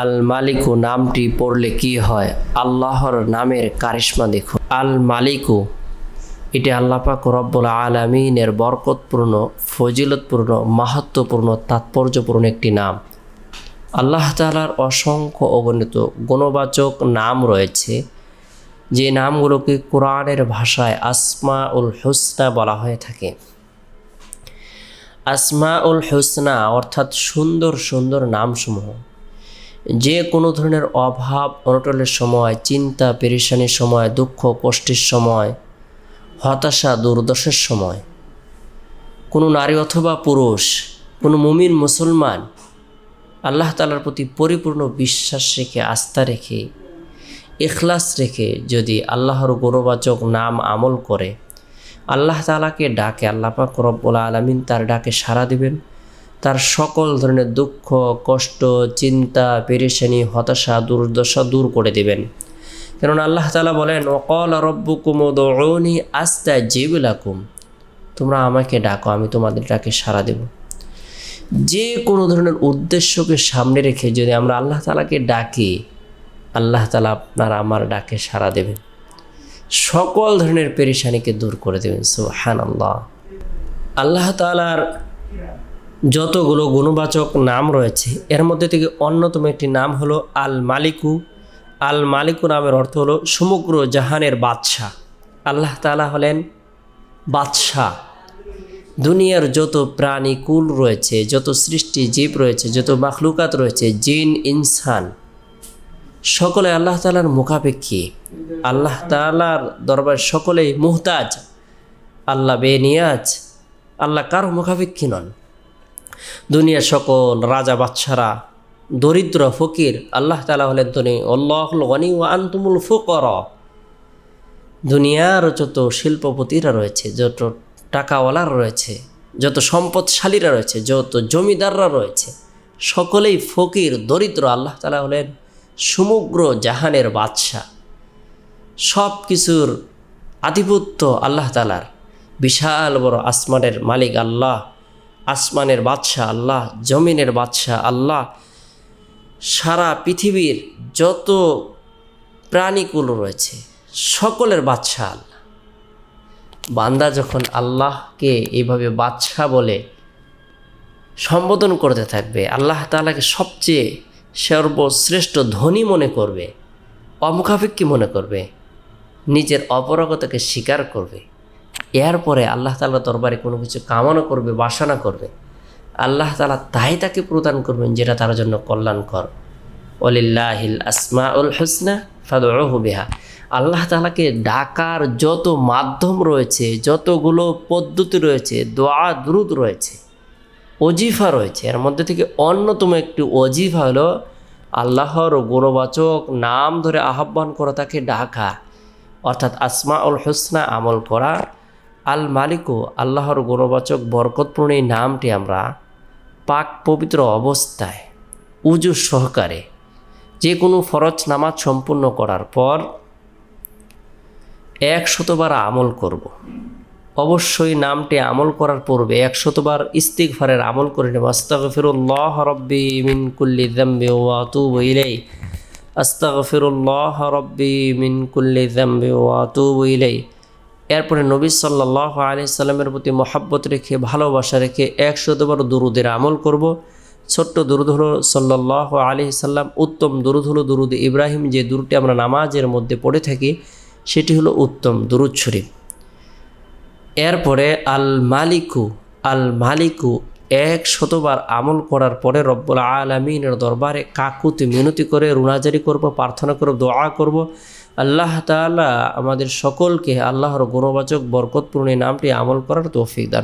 আল মালিকু নামটি পড়লে কি হয়? আল্লাহর নামের কারিশ্মা দেখুন। আল মালিকু এটি আল্লাপাক রব্বুল আলমিনের বরকতপূর্ণ, ফজিলতপূর্ণ মাহাত্মপূর্ণ তাৎপর্যপূর্ণ একটি নাম। আল্লাহ তালার অসংখ্য অগণিত গুণবাচক নাম রয়েছে। যে নামগুলোকে কোরআনের ভাষায় আসমা উল হুসনা বলা হয়ে থাকে। আসমা উল হুসনা অর্থাৎ সুন্দর সুন্দর নামসমূহ। যে কোনো ধরনের অভাব অনটলের সময়, চিন্তা, পেরেশানির সময়, দুঃখ, কষ্টের সময়, হতাশা, দুর্দশার সময়। কোনো নারী অথবা পুরুষ, কোনো মুমিন, মুসলমান, আল্লাহ তালার প্রতি পরিপূর্ণ বিশ্বাস রেখে, আস্থা রেখে এখলাস রেখে যদি আল্লাহর গৌরবাচক নাম আমল করে, আল্লাহ তালাকে ডাকে, আল্লাহ পাক রব্বুল আলমিন তার ডাকে সাড়া দিবেন। তার সকল ধরনের দুঃখ, কষ্ট, চিন্তা, পেরেশানি, হতাশা, দুর্দশা দূর করে দেবেন। কেননা আল্লাহ তালা বলেন অকল রব্বুকুম দৌনি আস্তা জিবুলাকুম তোমরা আমাকে ডাকো, আমি তোমাদের ডাকে সাড়া দেব। যে কোনো ধরনের উদ্দেশ্যকে সামনে রেখে যদি আমরা আল্লাহ তালাকে ডাকি, আল্লাহ তালা আপনার আমার ডাকে সাড়া দেবেন। সকল ধরনের পেরেশানিকে দূর করে দেবেন সুহান আল্লাহ আল্লাহ তালার যতগুলো গুণবাচক নাম রয়েছে, এর মধ্যে থেকে অন্যতম একটি নাম হলো আল মালিকু আল মালিকু নামের অর্থ হলো সমগ্র জাহানের বাদশাহ। আল্লাহ তালা হলেন বাদশাহ। দুনিয়ার যত প্রাণী, কুল রয়েছে, যত সৃষ্টি জীব রয়েছে, যত মাখলুকাত রয়েছে, জিন, ইনসান, সকলে আল্লাহ তালার মুখাপেক্ষী। আল্লাহ তালার দরবার সকলেই মুহতাজ। আল্লাহ বেনিয়াজ, আল্লাহ কারও মুখাপেক্ষী নন। দুনিয়ার সকল রাজা বাচ্চারা দরিদ্র ফকির, আল্লাহ তালা হলেন তুমি আল্লাহ গনি ও আন্তুমুল ফকর। দুনিয়ার যত শিল্পপতিরা রয়েছে, যত টাকাওয়ালারা রয়েছে, যত সম্পদশালীরা রয়েছে, যত জমিদাররা রয়েছে, সকলেই ফকির, দরিদ্র, আল্লাহ তালা হলেন সমগ্র জাহানের বাদশাহ। সব কিছুর আধিপত্য আল্লাহ তালার বিশাল বড় আসমানের মালিক আল্লাহ। আসমানের বাদশাহ আল্লাহ, জমিনের বাদশাহ আল্লাহ, সারা পৃথিবীর যত প্রাণীগুলো রয়েছে, সকলের বাদশাহ আল্লাহ। বান্দা যখন আল্লাহকে এইভাবে বাদশাহ বলে সম্বোধন করতে থাকবে, আল্লাহ তালাকে সবচেয়ে সর্বশ্রেষ্ঠ ধনী মনে করবে, অমুখাপেক্ষী মনে করবে, নিজের অপরাগতাকে স্বীকার করবে। এরপরে আল্লাহ তালা দরবারে কোনো কিছু কামনা করবে, বাসনা করবে, আল্লাহ তালা তাই তাকে প্রদান করবেন যেটা তার জন্য কল্যাণকর। অলিল্লাহিল আসমা উল হুসনা ফাদহ বিহা। আল্লাহ তালাকে ডাকার যত মাধ্যম রয়েছে, যতগুলো পদ্ধতি রয়েছে, দোয়া দ্রুত রয়েছে অজিফা রয়েছে, এর মধ্যে থেকে অন্যতম একটি অজিফা হলো আল্লাহর গুণবাচক নাম ধরে আহ্বান করা, তাকে ডাকা, অর্থাৎ আসমা উল হুসনা আমল করা। আল মালিকু আল্লাহর গুণবাচক, বরকতপূর্ণ এই নামটি আমরা পাক পবিত্র অবস্থায় উজু সহকারে যে কোনো ফরজ নামাজ সম্পূর্ণ করার পর একশতবার আমল করব। অবশ্যই নামটি আমল করার পূর্বে একশতবার ইস্তিগফারের আমল করে নেব। আস্তাগফিরুল্লাহ রব্বি মিন কুল্লি যামবি ওয়া আতুবু ইলাই আস্তাগফিরুল্লাহ রব্বি মিন কুল্লি যামবি ওয়া ইলাই এরপরে নবী সাল্লাহ আলি সাল্লামের প্রতি মহাব্বত রেখে, ভালোবাসা রেখে একশতবার দুরুদের আমল করব। ছোট্ট দুরুদ হলো সাল্লাহ আলি সাল্লাম, উত্তম দুরুদ হলো দুরুদ ইব্রাহিম। যে দুরুটি আমরা নামাজের মধ্যে পড়ে থাকি, সেটি হলো উত্তম দুরুদ শরীফ। এরপরে আল মালিকু আল মালিকু এক শতবার আমল করার পরে রব্বুল আলমিনের দরবারে কাকুতি মিনতি করে রুনাজারি করব, প্রার্থনা করব, দোয়া করব। আল্লাহ তালা আমাদের সকলকে আল্লাহর গুণবাচক বরকতপূর্ণ নামটি আমল করার তৌফিক দান